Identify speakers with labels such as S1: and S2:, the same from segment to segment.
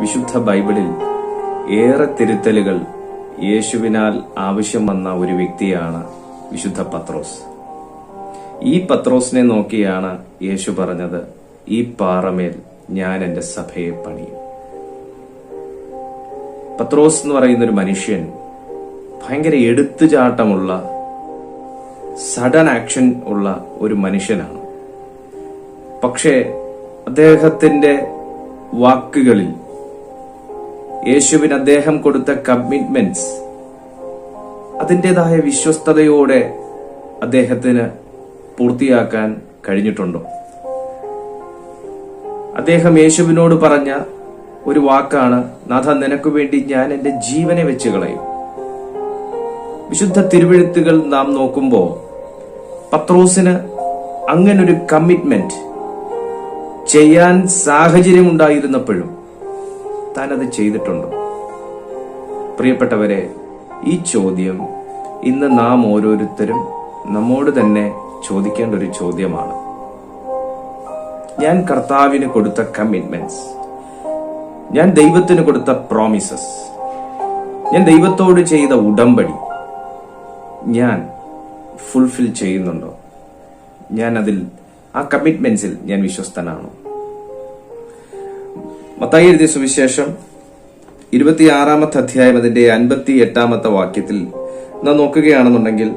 S1: വിശുദ്ധ ബൈബിളിൽ ഏറെ തിരുത്തലുകൾ യേശുവിനാൽ ആവശ്യം വന്ന ഒരു വ്യക്തിയാണ് വിശുദ്ധ പത്രോസ്. ഈ പത്രോസിനെ നോക്കിയാണ് യേശു പറഞ്ഞത് ഈ പാറമേൽ ഞാൻ എന്റെ സഭയെ പണിയും. പത്രോസ് എന്ന് പറയുന്ന ഒരു മനുഷ്യൻ ഭയങ്കര എടുത്തുചാട്ടമുള്ള സഡൻ ആക്ഷൻ ഉള്ള ഒരു മനുഷ്യനാണ്. പക്ഷേ അദ്ദേഹത്തിന്റെ വാക്കുകളിൽ യേശുവിന് അദ്ദേഹം കൊടുത്ത കമ്മിറ്റ്മെന്റ്സ് അതിന്റെതായ വിശ്വസ്തതയോടെ അദ്ദേഹത്തിന് പൂർത്തിയാക്കാൻ കഴിഞ്ഞിട്ടുണ്ടോ? അദ്ദേഹം യേശുവിനോട് പറഞ്ഞ ഒരു വാക്കാണ് നാഥ നിനക്ക് വേണ്ടി ഞാൻ എന്റെ ജീവനെ വെച്ച് കളയും. വിശുദ്ധ തിരുവെഴുത്തുകൾ നാം നോക്കുമ്പോൾ പത്രോസിന് അങ്ങനൊരു കമ്മിറ്റ്മെന്റ് ചെയ്യാൻ സാഹചര്യം ഉണ്ടായിരുന്നപ്പോഴും താൻ അത് ചെയ്തിട്ടുണ്ടോ? പ്രിയപ്പെട്ടവരെ ഈ ചോദ്യം ഇന്ന് നാം ഓരോരുത്തരും നമ്മോട് തന്നെ ചോദിക്കേണ്ട ഒരു ചോദ്യമാണ്. ഞാൻ കർത്താവിന് കൊടുത്ത കമ്മിറ്റ്മെന്റ്സ് ഞാൻ ദൈവത്തിന് കൊടുത്ത പ്രോമിസസ് ഞാൻ ദൈവത്തോട് ചെയ്ത ഉടമ്പടി ഞാൻ ഫുൾഫിൽ ചെയ്യുന്നുണ്ടോ? ഞാൻ അതിൽ ആ കമ്മിറ്റ്മെന്റ്സിൽ ഞാൻ വിശ്വസ്തനാണോ? മത്തായി എഴുതിയ സുവിശേഷം ഇരുപത്തിയാറാമത്തെ അധ്യായം അതിന്റെ അൻപത്തി എട്ടാമത്തെ വാക്യത്തിൽ നാം നോക്കുകയാണെന്നുണ്ടെങ്കിൽ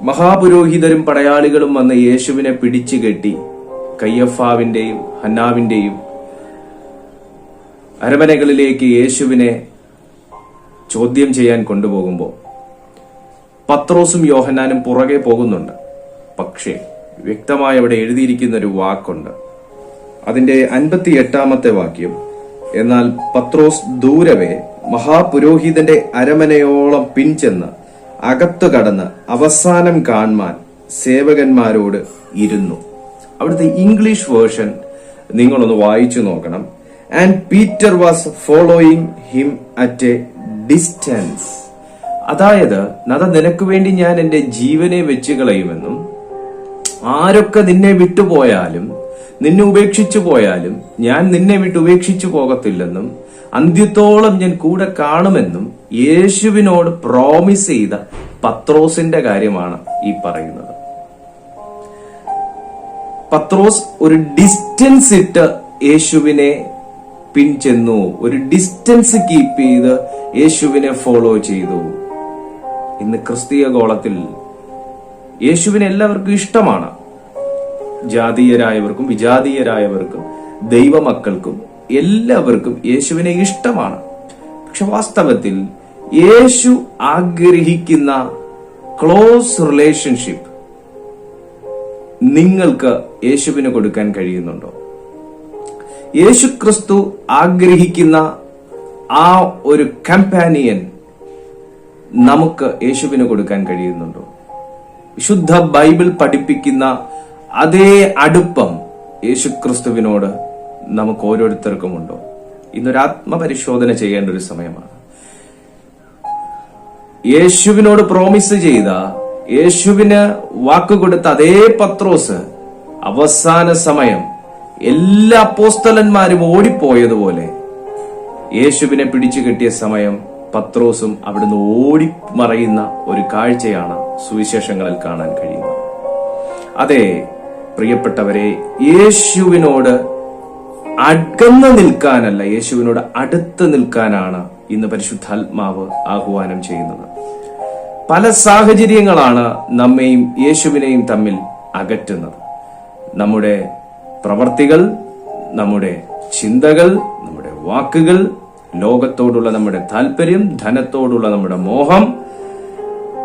S1: മഹാപുരോഹിതരും പടയാളികളും വന്ന് യേശുവിനെ പിടിച്ചു കെട്ടി കയ്യഫാവിന്റെയും ഹന്നാവിന്റെയും അരമനകളിലേക്ക് യേശുവിനെ ചോദ്യം ചെയ്യാൻ കൊണ്ടുപോകുമ്പോൾ പത്രോസും യോഹന്നാനും പുറകെ പോകുന്നുണ്ട്. പക്ഷേ വ്യക്തമായി അവിടെ എഴുതിയിരിക്കുന്ന ഒരു വാക്കുണ്ട്. അതിന്റെ അൻപത്തി എട്ടാമത്തെ വാക്യം. എന്നാൽ പത്രോസ് ദൂരവേ മഹാപുരോഹിതന്റെ അരമനയോളം പിൻചെന്ന് അകത്തു കടന്ന് അവസാനം കാണുവാൻ സേവകന്മാരോട് ഇരുന്നു. അവിടുത്തെ ഇംഗ്ലീഷ് വേർഷൻ നിങ്ങളൊന്ന് വായിച്ചു നോക്കണം. And Peter was following him at a distance അതായത് നദ നിനക്ക് വേണ്ടി ഞാൻ എന്റെ ജീവനെ വെച്ച് കളയുമെന്നും ആരൊക്കെ നിന്നെ വിട്ടുപോയാലും നിന്നെ ഉപേക്ഷിച്ചു പോയാലും ഞാൻ നിന്നെ വിട്ട് ഉപേക്ഷിച്ചു പോകത്തില്ലെന്നും അന്ത്യത്തോളം ഞാൻ കൂടെ കാണുമെന്നും യേശുവിനോട് പ്രോമിസ് ചെയ്ത പത്രോസിന്റെ കാര്യമാണ് ഈ പറയുന്നത്. പത്രോസ് ഒരു ഡിസ്റ്റൻസ് ഇട്ട് യേശുവിനെ പിൻചെന്നു ഒരു ഡിസ്റ്റൻസ് കീപ്പ് ചെയ്ത് യേശുവിനെ ഫോളോ ചെയ്തു. ഇന്ന് ക്രിസ്തീയ ഗോളത്തിൽ യേശുവിനെ എല്ലാവർക്കും ഇഷ്ടമാണ്. ജാതീയരായവർക്കും വിജാതീയരായവർക്കും ദൈവമക്കൾക്കും എല്ലാവർക്കും യേശുവിനെ ഇഷ്ടമാണ്. പക്ഷെ വാസ്തവത്തിൽ യേശു ആഗ്രഹിക്കുന്ന ക്ലോസ് റിലേഷൻഷിപ്പ് നിങ്ങൾക്ക് യേശുവിന് കൊടുക്കാൻ കഴിയുന്നുണ്ടോ? യേശു ക്രിസ്തു ആഗ്രഹിക്കുന്ന ആ ഒരു കമ്പാനിയൻ നമുക്ക് യേശുവിന് കൊടുക്കാൻ കഴിയുന്നുണ്ടോ? ശുദ്ധ ബൈബിൾ പഠിപ്പിക്കുന്ന അതേ അടുപ്പം യേശുക്രിസ്തുവിനോട് നമുക്ക് ഓരോരുത്തർക്കും ഉണ്ടോ ഇന്നൊരു ആത്മപരിശോധന ചെയ്യേണ്ട ഒരു സമയമാണ്. യേശുവിനോട് പ്രോമിസ് ചെയ്ത യേശുവിന് വാക്കുകൊടുത്ത അതേ പത്രോസ് അവസാന സമയം എല്ലാ അപ്പോസ്തലന്മാരും ഓടിപ്പോയതുപോലെ യേശുവിനെ പിടിച്ചു കിട്ടിയ സമയം പത്രോസും അവിടുന്ന് ഓടി മറയുന്ന ഒരു കാഴ്ചയാണ് സുവിശേഷങ്ങളിൽ കാണാൻ കഴിയുന്നത്. അതെ പ്രിയപ്പെട്ടവരെ യേശുവിനോട് അകന്നു നിൽക്കാനല്ല യേശുവിനോട് അടുത്ത് നിൽക്കാനാണ് ഇന്ന് പരിശുദ്ധാത്മാവ് ആഹ്വാനം ചെയ്യുന്നത്. പല സാഹചര്യങ്ങളാണ് നമ്മെയും യേശുവിനെയും തമ്മിൽ അകറ്റുന്നത്. നമ്മുടെ പ്രവർത്തികൾ നമ്മുടെ ചിന്തകൾ നമ്മുടെ വാക്കുകൾ ലോകത്തോടുള്ള നമ്മുടെ താല്പര്യം ധനത്തോടുള്ള നമ്മുടെ മോഹം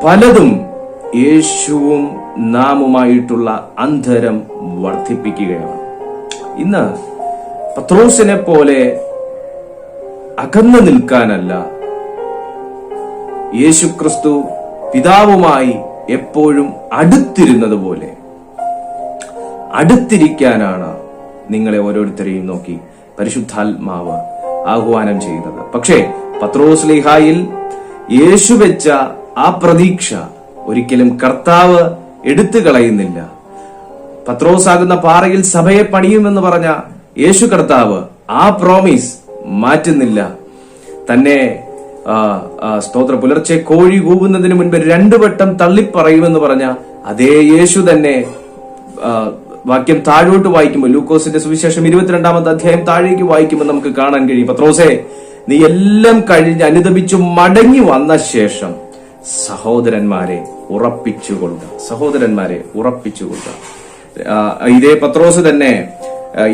S1: പലതും യേശുവും നാമുമായിട്ടുള്ള അന്തരം വർദ്ധിപ്പിക്കുകയാണ്. ഇന്ന് പത്രോസിനെ പോലെ അകന്നു നിൽക്കാനല്ല യേശു ക്രിസ്തു പിതാവുമായി എപ്പോഴും അടുത്തിരുന്നത് പോലെ. അടുത്തിരിക്കാനാണ് നിങ്ങളെ ഓരോരുത്തരെയും നോക്കി പരിശുദ്ധാത്മാവ് ആഹ്വാനം ചെയ്യുന്നത്. പക്ഷേ പത്രോസ് ലിഹായിൽ യേശു വെച്ച ആ പ്രതീക്ഷ ഒരിക്കലും കർത്താവ് എടുത്തു കളയുന്നില്ല. പത്രോസാകുന്ന പാറയിൽ സഭയെ പണിയുമെന്ന് പറഞ്ഞ യേശു കർത്താവ് ആ പ്രോമിസ് മാറ്റുന്നില്ല. തന്നെ സ്തോത്ര. പുലർച്ചെ കോഴി കൂവുന്നതിന് മുൻപ് രണ്ടു വട്ടം തള്ളിപ്പറയുമെന്ന് പറഞ്ഞ അതേ യേശു തന്നെ വാക്യം താഴോട്ട് വായിക്കുമ്പോൾ ലൂക്കോസിന്റെ സുവിശേഷം ഇരുപത്തിരണ്ടാമത്തെ അധ്യായം താഴേക്ക് വായിക്കുമ്പോൾ നമുക്ക് കാണാൻ കഴിയും. പത്രോസേ നീ എല്ലാം കഴിഞ്ഞ് അനുദപിച്ചു മടങ്ങി വന്ന ശേഷം സഹോദരന്മാരെ ഉറപ്പിച്ചുകൊള്ളുക. സഹോദരന്മാരെ ഉറപ്പിച്ചുകൊള്ളുക. ഇതേ പത്രോസ് തന്നെ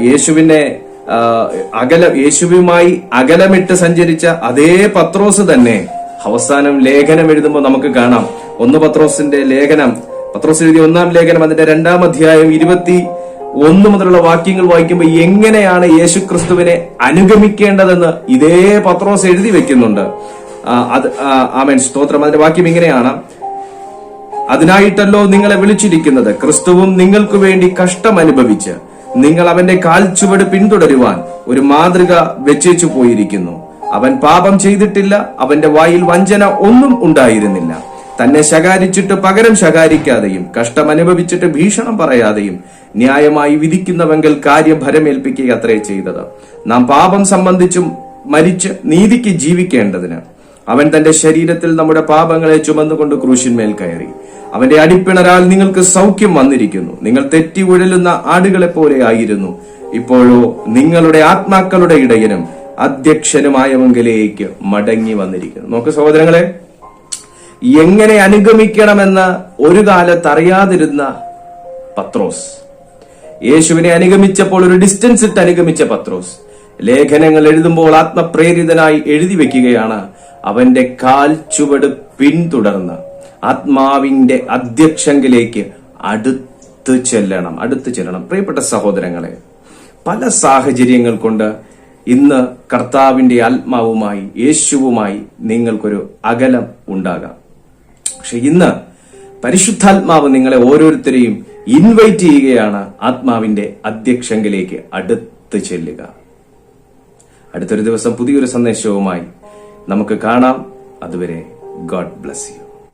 S1: യേശുവിനെ അകല യേശുവുമായി അകലമിട്ട് സഞ്ചരിച്ച അതേ പത്രോസ് തന്നെ അവസാനം ലേഖനം എഴുതുമ്പോൾ നമുക്ക് കാണാം. ഒന്ന് പത്രോസിന്റെ ലേഖനം പത്രോസ് എഴുതിയ ഒന്നാം ലേഖനം അതിന്റെ രണ്ടാം അധ്യായം ഇരുപത്തി ഒന്ന് മുതലുള്ള വാക്യങ്ങൾ വായിക്കുമ്പോൾ എങ്ങനെയാണ് യേശു ക്രിസ്തുവിനെ അനുഗമിക്കേണ്ടതെന്ന് ഇതേ പത്രോസ് എഴുതി വെക്കുന്നുണ്ട്. അത് ആമേൻ. സ്തോത്രം. അതിന്റെ വാക്യം ഇങ്ങനെയാണ്. അതിനായിട്ടല്ലോ നിങ്ങളെ വിളിച്ചിരിക്കുന്നത്. ക്രിസ്തുവും നിങ്ങൾക്ക് വേണ്ടി കഷ്ടം അനുഭവിച്ച് നിങ്ങൾ അവന്റെ കാൽ ചുവട് പിന്തുടരുവാൻ ഒരു മാതൃക വെച്ചേച്ചു പോയിരിക്കുന്നു. അവൻ പാപം ചെയ്തിട്ടില്ല അവന്റെ വായിൽ വഞ്ചന ഒന്നും ഉണ്ടായിരുന്നില്ല. തന്നെ ശകാരിച്ചിട്ട് പകരം ശകാരിക്കാതെയും കഷ്ടം അനുഭവിച്ചിട്ട് ഭീഷണം പറയാതെയും ന്യായമായി വിധിക്കുന്നവെങ്കിൽ കാര്യം ഭരമേൽപ്പിക്കുക അത്രേ ചെയ്തത്. നാം പാപം സംബന്ധിച്ചും മരിച്ച് നീതിക്ക് ജീവിക്കേണ്ടതിന് അവൻ തന്റെ ശരീരത്തിൽ നമ്മുടെ പാപങ്ങളെ ചുമന്നുകൊണ്ട് ക്രൂശിന്മേൽ കയറി. അവന്റെ അടിപ്പിണരാൽ നിങ്ങൾക്ക് സൗഖ്യം വന്നിരിക്കുന്നു. നിങ്ങൾ തെറ്റി ഉഴലുന്ന ആടുകളെ പോലെ ആയിരുന്നു. ഇപ്പോഴോ നിങ്ങളുടെ ആത്മാക്കളുടെ ഇടയനും അധ്യക്ഷനുമായവങ്കിലേക്ക് മടങ്ങി വന്നിരിക്കുന്നു. നോക്ക് സഹോദരങ്ങളെ എങ്ങനെ അനുഗമിക്കണമെന്ന് ഒരു കാലത്ത് അറിയാതിരുന്ന പത്രോസ്. യേശുവിനെ അനുഗമിച്ചപ്പോൾ ഒരു ഡിസ്റ്റൻസ് ഇട്ട് അനുഗമിച്ച പത്രോസ്. ലേഖനങ്ങൾ എഴുതുമ്പോൾ ആത്മപ്രേരിതനായി എഴുതി വെക്കുകയാണ് അവന്റെ കാൽ ചുവട് പിന്തുടർന്ന് ആത്മാവിന്റെ അധ്യക്ഷങ്കിലേക്ക് അടുത്തു ചെല്ലണം അടുത്തു ചെല്ലണം. പ്രിയപ്പെട്ട സഹോദരങ്ങളെ പല സാഹചര്യങ്ങൾ കൊണ്ട് ഇന്ന് കർത്താവിന്റെ ആത്മാവുമായി യേശുവുമായി നിങ്ങൾക്കൊരു അകലം ഉണ്ടാകാം. പക്ഷെ ഇന്ന് പരിശുദ്ധാത്മാവ് നിങ്ങളെ ഓരോരുത്തരെയും ഇൻവൈറ്റ് ചെയ്യുകയാണ് ആത്മാവിന്റെ അധ്യക്ഷങ്കിലേക്ക് അടുത്ത് ചെല്ലുക. അടുത്തൊരു ദിവസം പുതിയൊരു സന്ദേശവുമായി നമുക്ക് കാണാം. അതുവരെ ഗോഡ് ബ്ലസ് യു.